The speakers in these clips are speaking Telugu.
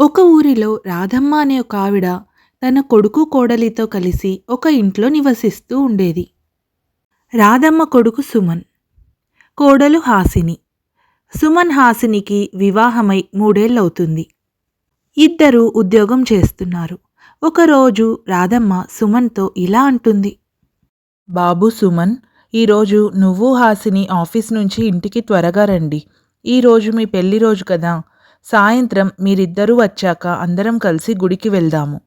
ఒక ఊరిలో రాధమ్మ అనే ఒక ఆవిడ తన కొడుకు కోడలితో కలిసి ఒక ఇంట్లో నివసిస్తూ ఉండేది. రాధమ్మ కొడుకు సుమన్ కోడలు హాసిని. సుమన్ హాసినికి వివాహమై మూడేళ్ళవుతుంది. ఇద్దరూ ఉద్యోగం చేస్తున్నారు. ఒకరోజు రాధమ్మ సుమన్తో ఇలా అంటుంది. బాబు సుమన్ ఈరోజు నువ్వు హాసిని ఆఫీస్ నుంచి ఇంటికి త్వరగా రండి. ఈరోజు మీ పెళ్ళి రోజు కదా. సాయంత్రం మీరిద్దరూ వచ్చాక అందరం కలిసి గుడికి వెళ్దాము.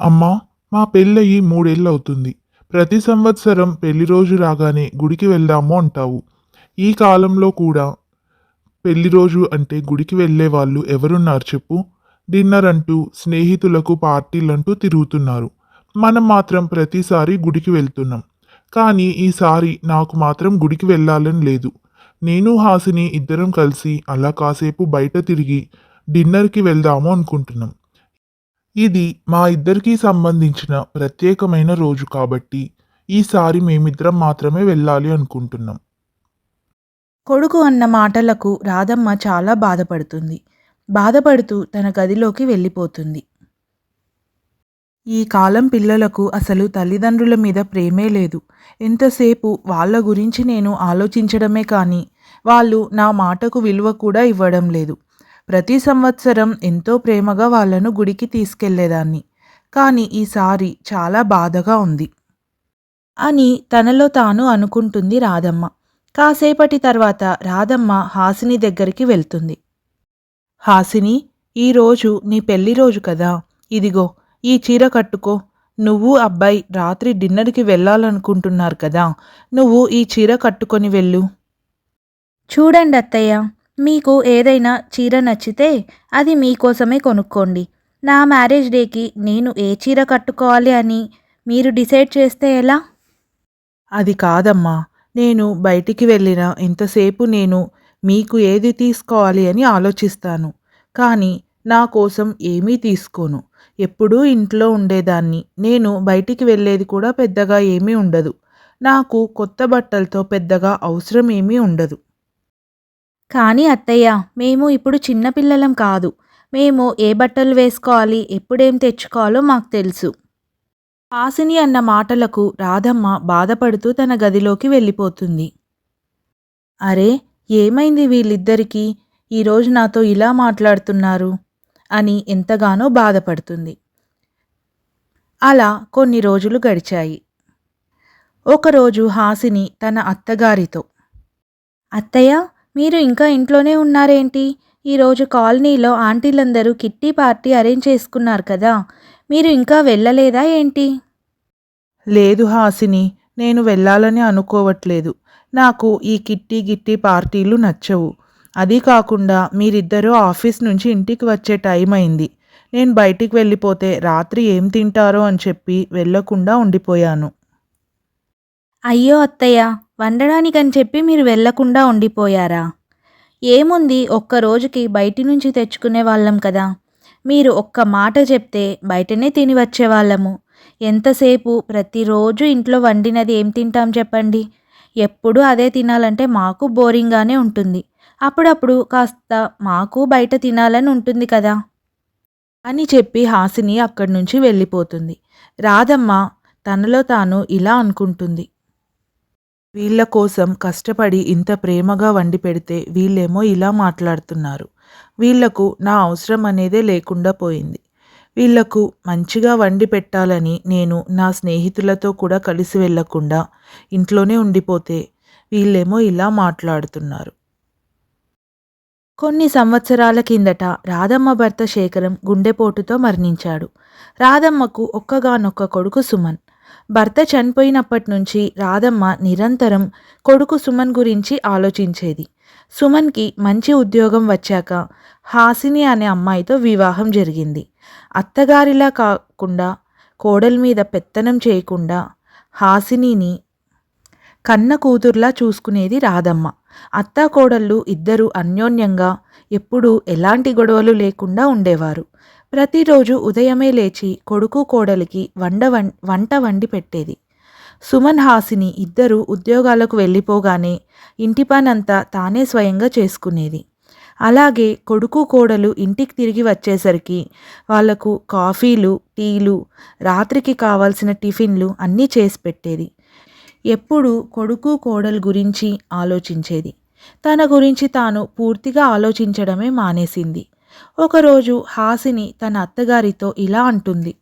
అమ్మా మా పెళ్ళయి మూడేళ్ళు అవుతుంది ప్రతి సంవత్సరం పెళ్ళి రోజు రాగానే గుడికి వెళ్దాము అంటావు. ఈ కాలంలో కూడా పెళ్ళి రోజు అంటే గుడికి వెళ్ళే వాళ్ళు ఎవరున్నారు చెప్పు. డిన్నర్ అంటూ స్నేహితులకు పార్టీలంటూ తిరుగుతున్నారు. మనం మాత్రం ప్రతిసారి గుడికి వెళ్తున్నాం. కానీ ఈసారి నాకు మాత్రం గుడికి వెళ్ళాలని లేదు. నేను హాసిని ఇద్దరం కలిసి అలా కాసేపు బయట తిరిగి డిన్నర్కి వెళ్దాము అనుకుంటున్నాం. ఇది మా ఇద్దరికీ సంబంధించిన ప్రత్యేకమైన రోజు కాబట్టి ఈసారి మేమిద్దరం మాత్రమే వెళ్ళాలి అనుకుంటున్నాం. కొడుకు అన్న మాటలకు రాధమ్మ చాలా బాధపడుతుంది. బాధపడుతూ తన గదిలోకి వెళ్ళిపోతుంది. ఈ కాలం పిల్లలకు అసలు తల్లిదండ్రుల మీద ప్రేమే లేదు. ఎంతసేపు వాళ్ళ గురించి నేను ఆలోచించడమే కానీ వాళ్ళు నా మాటకు విలువ కూడా ఇవ్వడం లేదు. ప్రతి సంవత్సరం ఎంతో ప్రేమగా వాళ్ళను గుడికి తీసుకెళ్ళేదాన్ని. కానీ ఈసారి చాలా బాధగా ఉంది. అని తనలో తాను అనుకుంటుంది రాధమ్మ. కాసేపటి తర్వాత రాధమ్మ హాసిని దగ్గరికి వెళ్తుంది. హాసిని ఈరోజు నీ పెళ్ళి రోజు కదా. ఇదిగో ఈ చీర కట్టుకో. నువ్వు అబ్బాయి రాత్రి డిన్నర్కి వెళ్ళాలనుకుంటున్నారు కదా. నువ్వు ఈ చీర కట్టుకొని వెళ్ళు. చూడండి అత్తయ్య మీకు ఏదైనా చీర నచ్చితే అది మీకోసమే కొనుక్కోండి. నా మ్యారేజ్ డేకి నేను ఏ చీర కట్టుకోవాలి అని మీరు డిసైడ్ చేస్తే ఎలా? అది కాదమ్మా. నేను బయటికి వెళ్ళిన ఎంతసేపు నేను మీకు ఏది తీసుకోవాలి అని ఆలోచిస్తాను. కానీ నా కోసం ఏమీ తీసుకోను. ఎప్పుడూ ఇంట్లో ఉండేదాన్ని. నేను బయటికి వెళ్ళేది కూడా పెద్దగా ఏమీ ఉండదు. నాకు కొత్త బట్టలతో పెద్దగా అవసరం ఏమీ ఉండదు. కానీ అత్తయ్య మేము ఇప్పుడు చిన్నపిల్లలం కాదు. మేము ఏ బట్టలు వేసుకోవాలి ఎప్పుడేం తెచ్చుకోవాలో మాకు తెలుసు. హాసిని అన్న మాటలకు రాధమ్మ బాధపడుతూ తన గదిలోకి వెళ్ళిపోతుంది. అరే ఏమైంది వీళ్ళిద్దరికీ? ఈరోజు నాతో ఇలా మాట్లాడుతున్నారు. అని ఎంతగానో బాధపడుతుంది. అలా కొన్ని రోజులు గడిచాయి. ఒకరోజు హాసిని తన అత్తగారితో అత్తయ్య మీరు ఇంకా ఇంట్లోనే ఉన్నారేంటి? ఈరోజు కాలనీలో ఆంటీలందరూ కిట్టి పార్టీ అరేంజ్ చేసుకున్నారు కదా మీరు ఇంకా వెళ్ళలేదా ఏంటి? లేదు హాసిని నేను వెళ్ళాలని అనుకోవట్లేదు. నాకు ఈ కిట్టి గిట్టి పార్టీలు నచ్చవు. అది కాకుండా మీరిద్దరూ ఆఫీస్ నుంచి ఇంటికి వచ్చే టైం అయింది. నేను బయటికి వెళ్ళిపోతే రాత్రి ఏం తింటారో అని చెప్పి వెళ్ళకుండా ఉండిపోయాను. అయ్యో అత్తయ్య వండడానికని చెప్పి మీరు వెళ్ళకుండా ఉండిపోయారా? ఏముంది ఒక్క రోజుకి బయటి నుంచి తెచ్చుకునే వాళ్ళం కదా. మీరు ఒక్క మాట చెప్తే బయటనే తిని వచ్చేవాళ్ళము ఎంతసేపు ప్రతిరోజు ఇంట్లో వండినది ఏం తింటాం చెప్పండి. ఎప్పుడు అదే తినాలంటే మాకు బోరింగ్గానే ఉంటుంది. అప్పుడప్పుడు కాస్త మాకు బయట తినాలని ఉంటుంది కదా అని చెప్పి హాసిని అక్కడి నుంచి వెళ్ళిపోతుంది. రాధమ్మ తనలో తాను ఇలా అనుకుంటుంది. వీళ్ళ కోసం కష్టపడి ఇంత ప్రేమగా వండి పెడితే వీళ్ళేమో ఇలా మాట్లాడుతున్నారు. వీళ్ళకు నా అవసరం అనేదే లేకుండా పోయింది. వీళ్ళకు మంచిగా వండి పెట్టాలని నేను నా స్నేహితులతో కూడా కలిసి వెళ్ళకుండా ఇంట్లోనే ఉండిపోతే వీళ్ళేమో ఇలా మాట్లాడుతున్నారు. కొన్ని సంవత్సరాల కిందట రాధమ్మ భర్త శేఖరం గుండెపోటుతో మరణించాడు. రాధమ్మకు ఒక్కగానొక్క కొడుకు సుమన్. భర్త చనిపోయినప్పటి నుంచి రాధమ్మ నిరంతరం కొడుకు సుమన్ గురించి ఆలోచించేది. సుమన్కి మంచి ఉద్యోగం వచ్చాక హాసిని అనే అమ్మాయితో వివాహం జరిగింది. అత్తగారిలా కాకుండా కోడలి మీద పెత్తనం చేయకుండా హాసినిని కన్న కూతుర్లా చూసుకునేది రాధమ్మ. అత్తాకోడళ్ళు ఇద్దరు అన్యోన్యంగా ఎప్పుడూ ఎలాంటి గొడవలు లేకుండా ఉండేవారు. ప్రతిరోజు ఉదయమే లేచి కొడుకు కోడలికి వండ వం- వంట వండి పెట్టేది. సుమన్ హాసిని ఇద్దరు ఉద్యోగాలకు వెళ్ళిపోగానే ఇంటి పనంతా తానే స్వయంగా చేసుకునేది. అలాగే కొడుకు కోడలు ఇంటికి తిరిగి వచ్చేసరికి వాళ్ళకు కాఫీలు టీలు రాత్రికి కావాల్సిన టిఫిన్లు అన్నీ చేసి పెట్టేది. ఎప్పుడు కొడుకు కోడలు గురించి ఆలోచించేది. తన గురించి తాను పూర్తిగా ఆలోచించడమే మానేసింది. ఒకరోజు హాసిని తన అత్తగారితో ఇలా అంటుంది.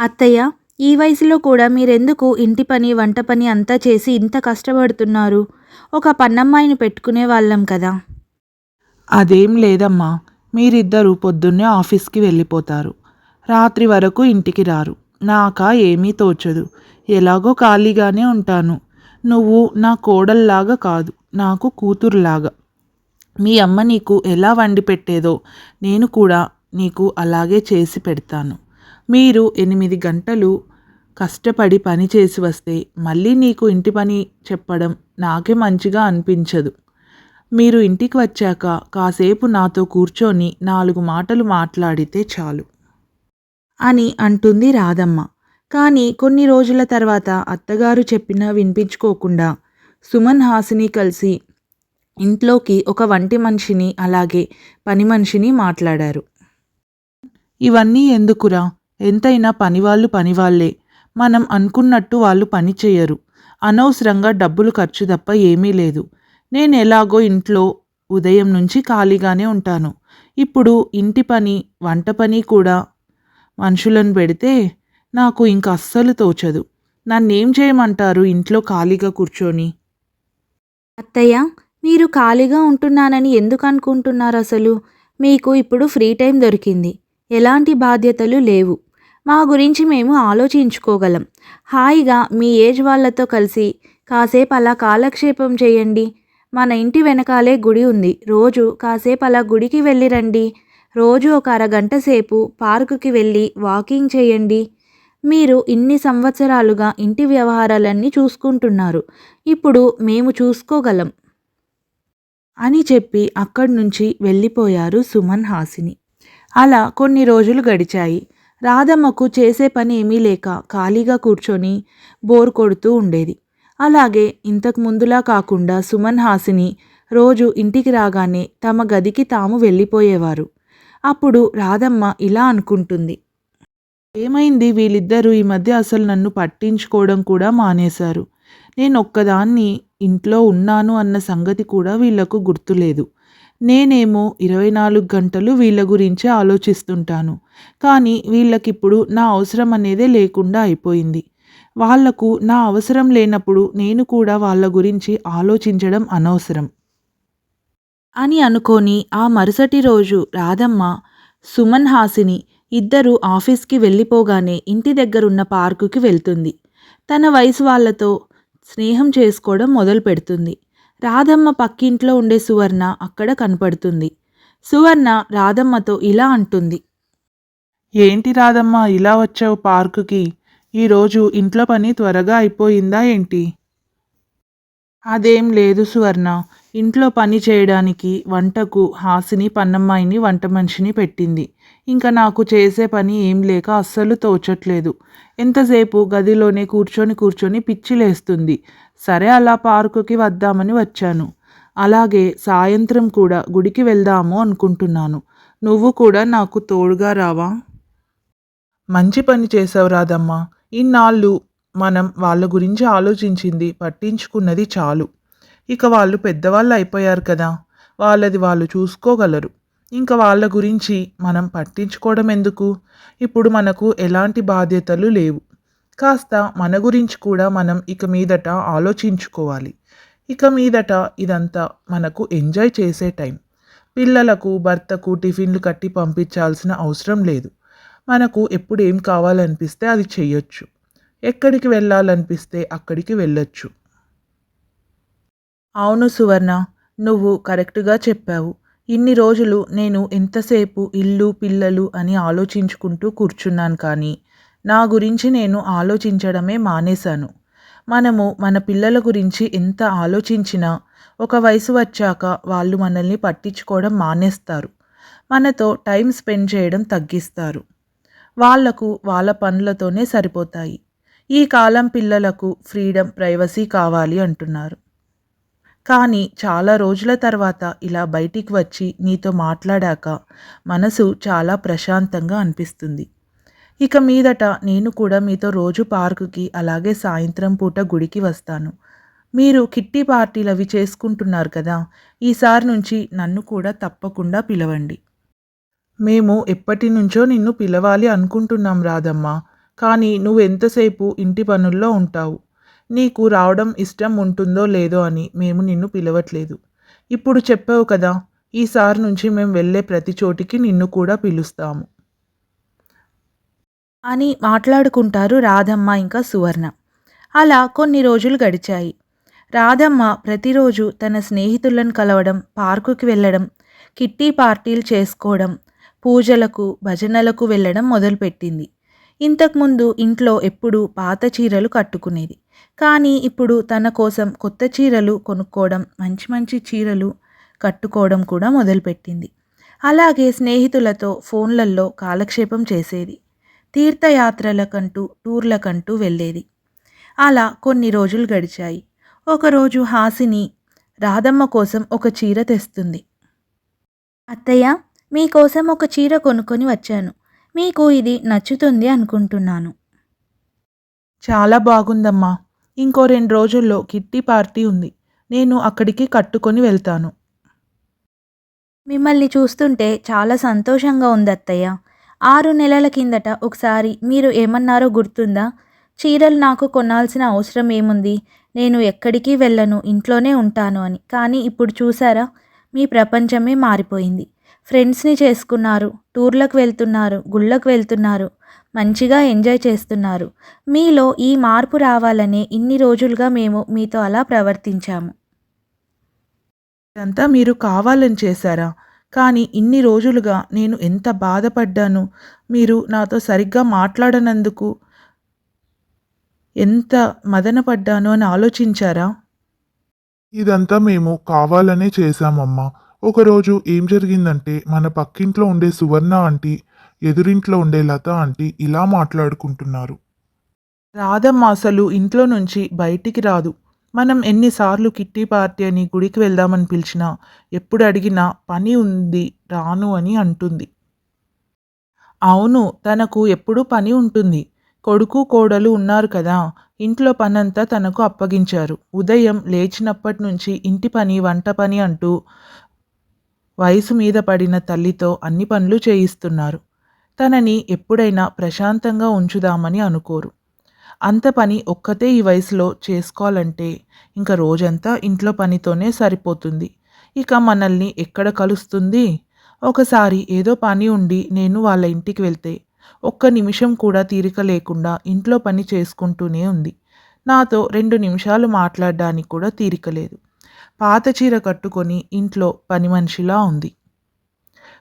అత్తయ్య ఈ వయసులో కూడా మీరెందుకు ఇంటి పని వంట పని అంతా చేసి ఇంత కష్టపడుతున్నారు? ఒక పన్నమ్మాయిని పెట్టుకునే వాళ్ళం కదా. అదేం లేదమ్మా. మీరిద్దరూ పొద్దున్నే ఆఫీస్కి వెళ్ళిపోతారు. రాత్రి వరకు ఇంటికి రారు. నాకా ఏమీ తోచదు. ఎలాగో ఖాళీగానే ఉంటాను. నువ్వు నా కోడల్లాగా కాదు నాకు కూతురులాగా. మీ అమ్మ నీకు ఎలా వండి పెట్టేదో నేను కూడా నీకు అలాగే చేసి పెడతాను. మీరు ఎనిమిది గంటలు కష్టపడి పని చేసి వస్తే మళ్ళీ నీకు ఇంటి పని చెప్పడం నాకే మంచిగా అనిపించదు. మీరు ఇంటికి వచ్చాక కాసేపు నాతో కూర్చొని నాలుగు మాటలు మాట్లాడితే చాలు. అని అంటుంది రాధమ్మ. కానీ కొన్ని రోజుల తర్వాత అత్తగారు చెప్పినా వినిపించుకోకుండా సుమన్ హాసిని కలిసి ఇంట్లోకి ఒక వంటి మనిషిని అలాగే పని మనిషిని మాట్లాడారు. ఇవన్నీ ఎందుకురా? ఎంతైనా పనివాళ్ళు పనివాళ్ళే. మనం అనుకున్నట్టు వాళ్ళు పని చేయరు. అనవసరంగా డబ్బులు ఖర్చు తప్ప ఏమీ లేదు. నేను ఎలాగో ఇంట్లో ఉదయం నుంచి ఖాళీగానే ఉంటాను. ఇప్పుడు ఇంటి పని వంట పని కూడా మనుషులను పెడితే నాకు ఇంక అస్సలు తోచదు. నన్నేం చేయమంటారు ఇంట్లో ఖాళీగా కూర్చొని? అత్తయ్య మీరు ఖాళీగా ఉంటున్నానని ఎందుకు అనుకుంటున్నారు అసలు? మీకు ఇప్పుడు ఫ్రీ టైం దొరికింది. ఎలాంటి బాధ్యతలు లేవు. మా గురించి మేము ఆలోచించుకోగలం. హాయిగా మీ ఏజ్ వాళ్ళతో కలిసి కాసేపు అలా కాలక్షేపం చేయండి. మన ఇంటి వెనకాలే గుడి ఉంది. రోజు కాసేపు అలా గుడికి వెళ్ళి రండి రోజు ఒక అరగంట సేపు పార్కుకి వెళ్ళి వాకింగ్ చేయండి. మీరు ఇన్ని సంవత్సరాలుగా ఇంటి వ్యవహారాలన్నీ చూసుకుంటున్నారు. ఇప్పుడు మేము చూసుకోగలం. అని చెప్పి అక్కడి నుంచి వెళ్ళిపోయారు సుమన్ హాసిని. అలా కొన్ని రోజులు గడిచాయి. రాధమ్మకు చేసే పని ఏమీ లేక ఖాళీగా కూర్చొని బోర్ కొడుతూ ఉండేది. అలాగే ఇంతకు ముందులా కాకుండా సుమన్ హాసిని రోజు ఇంటికి రాగానే తమ గదికి తాము వెళ్ళిపోయేవారు. అప్పుడు రాధమ్మ ఇలా అనుకుంటుంది. ఏమైంది? వీళ్ళిద్దరూ ఈ మధ్య అసలు నన్ను పట్టించుకోవడం కూడా మానేశారు. నేను ఒక్కదాన్ని ఇంట్లో ఉన్నాను అన్న సంగతి కూడా వీళ్ళకు గుర్తులేదు. నేనేమో ఇరవై నాలుగు గంటలు వీళ్ళ గురించే ఆలోచిస్తుంటాను. కానీ వీళ్ళకిప్పుడు నా అవసరం అనేదే లేకుండా అయిపోయింది. వాళ్ళకు నా అవసరం లేనప్పుడు నేను కూడా వాళ్ళ గురించి ఆలోచించడం అనవసరం. అని అనుకొని ఆ మరుసటి రోజు రాధమ్మ సుమన్ హాసిని ఇద్దరు ఆఫీస్కి వెళ్ళిపోగానే ఇంటి దగ్గరున్న పార్కుకి వెళ్తుంది. తన వయసు వాళ్ళతో స్నేహం చేసుకోవడం మొదలు పెడుతుంది రాధమ్మ పక్కింట్లో ఉండే సువర్ణ అక్కడ కనపడుతుంది. సువర్ణ రాధమ్మతో ఇలా అంటుంది. ఏంటి రాధమ్మ ఇలా వచ్చావు పార్కుకి? ఈరోజు ఇంట్లో పని త్వరగా అయిపోయిందా ఏంటి? అదేం లేదు సువర్ణ. ఇంట్లో పని చేయడానికి వంటకు హాసిని పన్నమ్మాయిని వంట మనిషిని పెట్టింది. ఇంకా నాకు చేసే పని ఏం లేక అస్సలు తోచట్లేదు. ఎంతసేపు గదిలోనే కూర్చొని కూర్చొని పిచ్చిలేస్తుంది సరే అలా పార్కుకి వద్దామని వచ్చాను. అలాగే సాయంత్రం కూడా గుడికి వెళ్దాము అనుకుంటున్నాను. నువ్వు కూడా నాకు తోడుగా రావా? మంచి పని చేసావు రాదమ్మా ఇన్నాళ్ళు మనం వాళ్ళ గురించి ఆలోచించింది పట్టించుకున్నది చాలు. ఇక వాళ్ళు పెద్దవాళ్ళు అయిపోయారు కదా. వాళ్ళది వాళ్ళు చూసుకోగలరు. ఇంకా వాళ్ళ గురించి మనం పట్టించుకోవడం ఎందుకు? ఇప్పుడు మనకు ఎలాంటి బాధ్యతలు లేవు. కాస్త మన గురించి కూడా మనం ఇక మీదట ఆలోచించుకోవాలి. ఇక మీదట ఇదంతా మనకు ఎంజాయ్ చేసే టైం. పిల్లలకు భర్తకు టిఫిన్లు కట్టి పంపించాల్సిన అవసరం లేదు. మనకు ఎప్పుడు ఏం కావాలనిపిస్తే అది చేయొచ్చు. ఎక్కడికి వెళ్ళాలనిపిస్తే అక్కడికి వెళ్ళొచ్చు. అవును సువర్ణ నువ్వు కరెక్ట్గా చెప్పావు. ఇన్ని రోజులు నేను ఎంతసేపు ఇల్లు పిల్లలు అని ఆలోచించుకుంటూ కూర్చున్నాను కానీ నా గురించి నేను ఆలోచించడమే మానేశాను. మనము మన పిల్లల గురించి ఎంత ఆలోచించినా ఒక వయసు వచ్చాక వాళ్ళు మనల్ని పట్టించుకోవడం మానేస్తారు. మనతో టైం స్పెండ్ చేయడం తగ్గిస్తారు. వాళ్ళకు వాళ్ళ పనులతోనే సరిపోతాయి. ఈ కాలం పిల్లలకు ఫ్రీడమ్ ప్రైవసీ కావాలి అంటున్నారు. కానీ చాలా రోజుల తర్వాత ఇలా బయటికి వచ్చి నీతో మాట్లాడాక మనసు చాలా ప్రశాంతంగా అనిపిస్తుంది. ఇక మీదట నేను కూడా మీతో రోజు పార్కుకి అలాగే సాయంత్రం పూట గుడికి వస్తాను. మీరు కిట్టి పార్టీలు అవి చేసుకుంటున్నారు కదా ఈసారి నుంచి నన్ను కూడా తప్పకుండా పిలవండి. మేము ఎప్పటి నుంచో నిన్ను పిలవాలి అనుకుంటున్నాం రాదమ్మ కానీ నువ్వు ఎంతసేపు ఇంటి పనుల్లో ఉంటావు? నీకు రావడం ఇష్టం ఉంటుందో లేదో అని మేము నిన్ను పిలవట్లేదు. ఇప్పుడు చెప్పావు కదా ఈసారి నుంచి మేము వెళ్ళే ప్రతి చోటికి నిన్ను కూడా పిలుస్తాము. అని మాట్లాడుకుంటారు రాధమ్మ ఇంకా సువర్ణ. అలా కొన్ని రోజులు గడిచాయి. రాధమ్మ ప్రతిరోజు తన స్నేహితులను కలవడం పార్కుకి వెళ్ళడం కిట్టి పార్టీలు చేసుకోవడం పూజలకు భజనలకు వెళ్ళడం మొదలుపెట్టింది. ఇంతకుముందు ఇంట్లో ఎప్పుడూ పాత చీరలు కట్టుకునేది. కానీ ఇప్పుడు తన కోసం కొత్త చీరలు కొనుక్కోవడం మంచి మంచి చీరలు కట్టుకోవడం కూడా మొదలుపెట్టింది. అలాగే స్నేహితులతో ఫోన్లల్లో కాలక్షేపం చేసేది. తీర్థయాత్రలకంటూ టూర్లకంటూ వెళ్ళేది. అలా కొన్ని రోజులు గడిచాయి. ఒకరోజు హాసిని రాధమ్మ కోసం ఒక చీర తెస్తుంది. అత్తయ్య మీకోసం ఒక చీర కొనుక్కొని వచ్చాను. మీకు ఇది నచ్చుతుంది అనుకుంటున్నాను. చాలా బాగుందమ్మా. ఇంకో రెండు రోజుల్లో కిట్టి పార్టీ ఉంది. నేను అక్కడికి కట్టుకొని వెళ్తాను. మిమ్మల్ని చూస్తుంటే చాలా సంతోషంగా ఉంది అత్తయ్య ఆరు నెలల కిందట ఒకసారి మీరు ఏమన్నారో గుర్తుందా? చీరలు నాకు కొనాల్సిన అవసరం ఏముంది? నేను ఎక్కడికి వెళ్ళను? ఇంట్లోనే ఉంటాను అని. కానీ ఇప్పుడు చూసారా? మీ ప్రపంచమే మారిపోయింది. ఫ్రెండ్స్ని చేసుకున్నారు టూర్లకు వెళ్తున్నారు గుళ్ళకు వెళ్తున్నారు మంచిగా ఎంజాయ్ చేస్తున్నారు. మీలో ఈ మార్పు రావాలనే ఇన్ని రోజులుగా మేము మీతో అలా ప్రవర్తించాము. ఇదంతా మీరు కావాలని చేశారా? కానీ ఇన్ని రోజులుగా నేను ఎంత బాధపడ్డాను? మీరు నాతో సరిగ్గా మాట్లాడనందుకు ఎంత మదనపడ్డాను అని ఆలోచించారా? ఇదంతా మేము కావాలనే చేశామమ్మా. ఒకరోజు ఏం జరిగిందంటే మన పక్కింట్లో ఉండే సువర్ణ ఆంటీ ఎదురింట్లో ఉండే లత ఆంటీ ఇలా మాట్లాడుకుంటున్నారు. రాధమ్మ అసలు ఇంట్లో నుంచి బయటికి రాదు. మనం ఎన్నిసార్లు కిట్టి పార్టీ అని గుడికి వెళ్దామని పిలిచినా ఎప్పుడు అడిగినా పని ఉంది రాను అని అంటుంది. అవును తనకు ఎప్పుడూ పని ఉంటుంది. కొడుకు కోడలు ఉన్నారు కదా ఇంట్లో పనంతా తనకు అప్పగించారు. ఉదయం లేచినప్పటి నుంచి ఇంటి పని వంట పని అంటూ వయసు మీద పడిన తల్లితో అన్ని పనులు చేయిస్తున్నారు. తనని ఎప్పుడైనా ప్రశాంతంగా ఉంచుదామని అనుకోరు. అంత పని ఒక్కతే ఈ వయసులో చేసుకోవాలంటే ఇంకా రోజంతా ఇంట్లో పనితోనే సరిపోతుంది. ఇక మనల్ని ఎక్కడ కలుస్తుంది? ఒకసారి ఏదో పని ఉండి నేను వాళ్ళ ఇంటికి వెళ్తే ఒక్క నిమిషం కూడా తీరిక లేకుండా ఇంట్లో పని చేసుకుంటూనే ఉంది. నాతో రెండు నిమిషాలు మాట్లాడడానికి కూడా తీరిక లేదు. పాత చీర కట్టుకొని ఇంట్లో పని మనిషిలా ఉంది.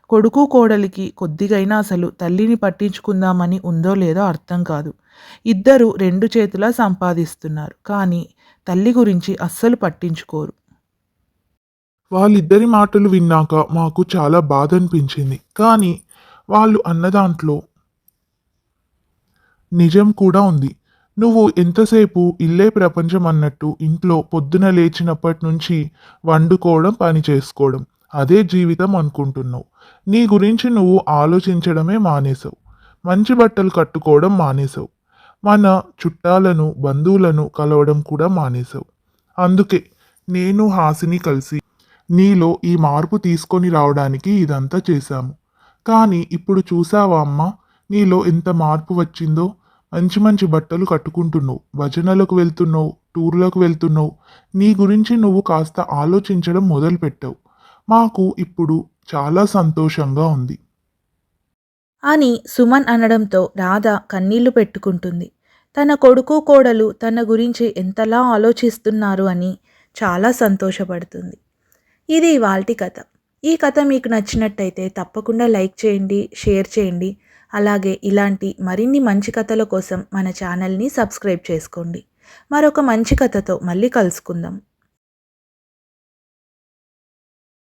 కొడుకు కోడలికి కొద్దిగైనా అసలు తల్లిని పట్టించుకుందామని ఉందో లేదో అర్థం కాదు. ఇద్దరు రెండు చేతులా సంపాదిస్తున్నారు కానీ తల్లి గురించి అస్సలు పట్టించుకోరు. వాళ్ళిద్దరి మాటలు విన్నాక మాకు చాలా బాధ అనిపించింది కానీ వాళ్ళు అన్న దాంట్లో నిజం కూడా ఉంది. నువ్వు ఎంతసేపు ఇల్లే ప్రపంచం అన్నట్టు ఇంట్లో పొద్దున లేచినప్పటి నుంచి వండుకోవడం పని చేసుకోవడం. అదే జీవితం అనుకుంటున్నావు. నీ గురించి నువ్వు ఆలోచించడమే మానేసావు మంచి బట్టలు కట్టుకోవడం మానేసావు మన చుట్టాలను బంధువులను కలవడం కూడా మానేసావు అందుకే నేను హాసిని కలిసి నీలో ఈ మార్పు తీసుకొని రావడానికి ఇదంతా చేశాము. కానీ ఇప్పుడు చూసావా అమ్మా నీలో ఎంత మార్పు వచ్చిందో? మంచి మంచి బట్టలు కట్టుకుంటున్నావు భజనలకు వెళ్తున్నావు టూర్లకు వెళ్తున్నావు. నీ గురించి నువ్వు కాస్త ఆలోచించడం మొదలుపెట్టావు. మాకు ఇప్పుడు చాలా సంతోషంగా ఉంది. అని సుమన్ అనడంతో రాధ కన్నీళ్ళు పెట్టుకుంటుంది. తన కొడుకు కోడలు తన గురించి ఎంతలా ఆలోచిస్తున్నారు అని చాలా సంతోషపడుతుంది. ఇది ఇవాల్టి కథ. ఈ కథ మీకు నచ్చినట్టయితే తప్పకుండా లైక్ చేయండి షేర్ చేయండి. అలాగే ఇలాంటి మరిన్ని మంచి కథల కోసం మన ఛానల్ని సబ్స్క్రైబ్ చేసుకోండి. మరొక మంచి కథతో మళ్ళీ కలుసుకుందాం.